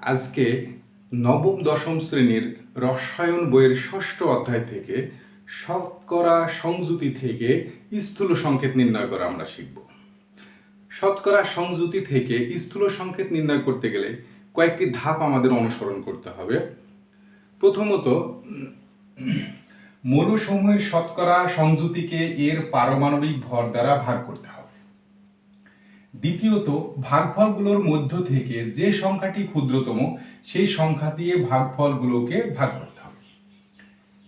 আজকে নবম দশম শ্রেণির রসায়ন বইয়ের ষষ্ঠ অধ্যায় থেকে শতকরা সংযুতি থেকে স্থূল সংকেত নির্ণয় করা আমরা শিখব। শতকরা সংযুতি থেকে স্থূল সংকেত নির্ণয় করতে গেলে কয়েকটি ধাপ আমাদের অনুসরণ করতে হবে। প্রথমত, মৌলসমূহের শতকরা সংযুতিকে এর পারমাণবিক ভর দ্বারা ভাগ করতে হবে। দ্বিতীয়ত, ভাগফলগুলোর মধ্য থেকে যে সংখ্যাটি ক্ষুদ্রতম, সেই সংখ্যা দিয়ে ভাগফলগুলোকে ভাগ করতে হবে।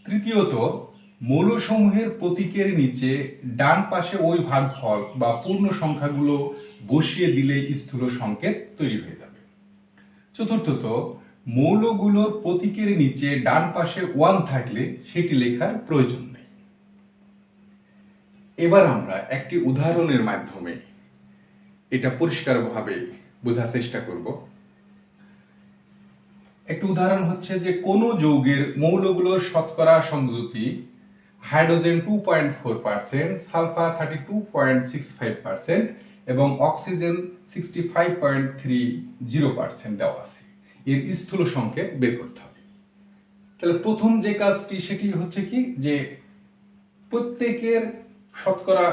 তৃতীয়ত, মৌলসমূহের প্রতীকের নিচে ডান পাশে ওই ভাগফল বা পূর্ণ সংখ্যাগুলো বসিয়ে দিলে স্থূল সংকেত তৈরি হয়ে যাবে। চতুর্থত, মৌলগুলোর প্রতীকের নিচে ডান পাশে ওয়ান থাকলে সেটি লেখার প্রয়োজন নেই। এবার আমরা একটি উদাহরণের মাধ্যমে এটা পরিষ্কারভাবে বোঝার চেষ্টা করব। একটি উদাহরণ হচ্ছে যে কোন যৌগের মৌলগুলোর শতকরা সংযুতি hydrogen two point four percent sulphur thirty two point six five percent এবং oxygen sixty five point three zero percent দেওয়া আছে। এর স্থূল সংকেত বের করতে হবে। তাহলে প্রথম যে কাজটি সেটি হচ্ছে কি? যে প্রত্যেকের শতকরা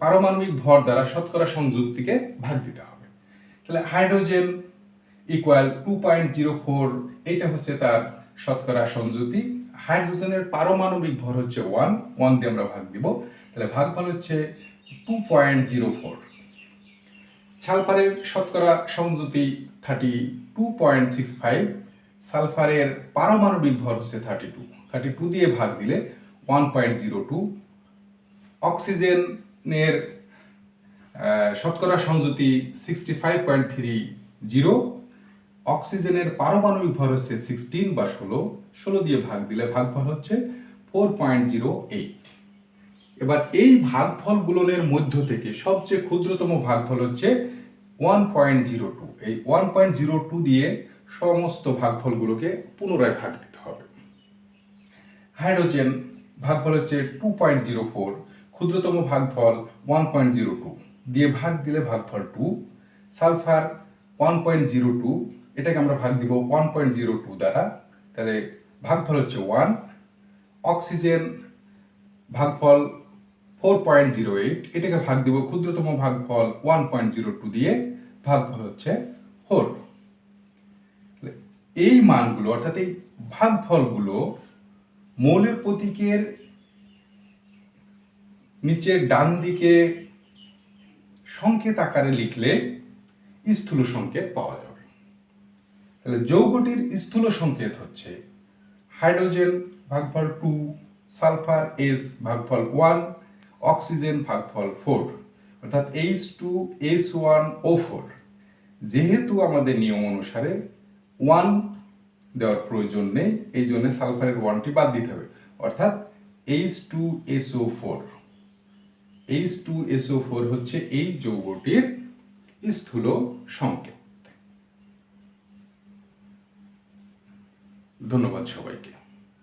পারমাণবিক ভর দ্বারা শতকরা সংযুক্তিকে ভাগ দিতে হবে। তাহলে hydrogen equal to point zero four এইটা হচ্ছে তার শতকরা সংযুতি হাইড্রোজেনের পারমাণবিক ভর হচ্ছে ওয়ান ওয়ান দিয়ে আমরা ভাগ দিব। তাহলে ভাগফল হচ্ছে টু পয়েন্ট জিরো ফোর সালফারের শতকরা সংযুতি thirty two point six five সালফারের পারমাণবিক ভর হচ্ছে থার্টি টু থার্টি টু দিয়ে ভাগ দিলে ওয়ান পয়েন্ট জিরো টু অক্সিজেনের আহ, শতকরা সংযুতি sixty five point three zero অক্সিজেনের পারমাণবিক ভর হচ্ছে সিক্সটিন বা ষোলো ষোলো দিয়ে ভাগ দিলে ভাগফল হচ্ছে ফোর পয়েন্ট জিরো এইট এবার এই ভাগফলগুলোর মধ্য থেকে সবচেয়ে ক্ষুদ্রতম ভাগফল হচ্ছে ওয়ান পয়েন্ট জিরো টু এই ওয়ান পয়েন্ট জিরো টু দিয়ে সমস্ত ভাগফলগুলোকে পুনরায় ভাগ দিতে হবে। হাইড্রোজেন ভাগফল হচ্ছে টু পয়েন্ট জিরো ফোর ক্ষুদ্রতম ভাগফল ওয়ান পয়েন্ট জিরো টু দিয়ে ভাগ দিলে ভাগফল two sulphur one point zero two এটাকে আমরা ভাগ দিব ওয়ান পয়েন্ট জিরো টু দ্বারা। তাহলে ভাগফল হচ্ছে ওয়ান অক্সিজেন ভাগফল ফোর পয়েন্ট জিরো এইট এটাকে ভাগ দিব ক্ষুদ্রতম ভাগফল ওয়ান পয়েন্ট জিরো টু দিয়ে ভাগফল হচ্ছে ফোর এই মানগুলো, অর্থাৎ এই ভাগফলগুলো মৌলের প্রতীকের নিচের ডান দিকে সংকেত আকারে লিখলে স্থূল সংকেত পাওয়া যাবে। তাহলে যৌগটির স্থূল সংকেত হচ্ছে হাইড্রোজেন ভাগফল টু, সালফার এস ভাগফল ওয়ান, অক্সিজেন ভাগফল ফোর, অর্থাৎ H two S one O four. যেহেতু আমাদের নিয়ম অনুসারে ওয়ান দেওয়ার প্রয়োজন নেই, এই জন্য সালফারের ওয়ানটি বাদ দিতে হবে। অর্থাৎ H two S O four. H two S O four হচ্ছে এই যৌগটির স্থূল সংকেত। ধন্যবাদ সবাইকে।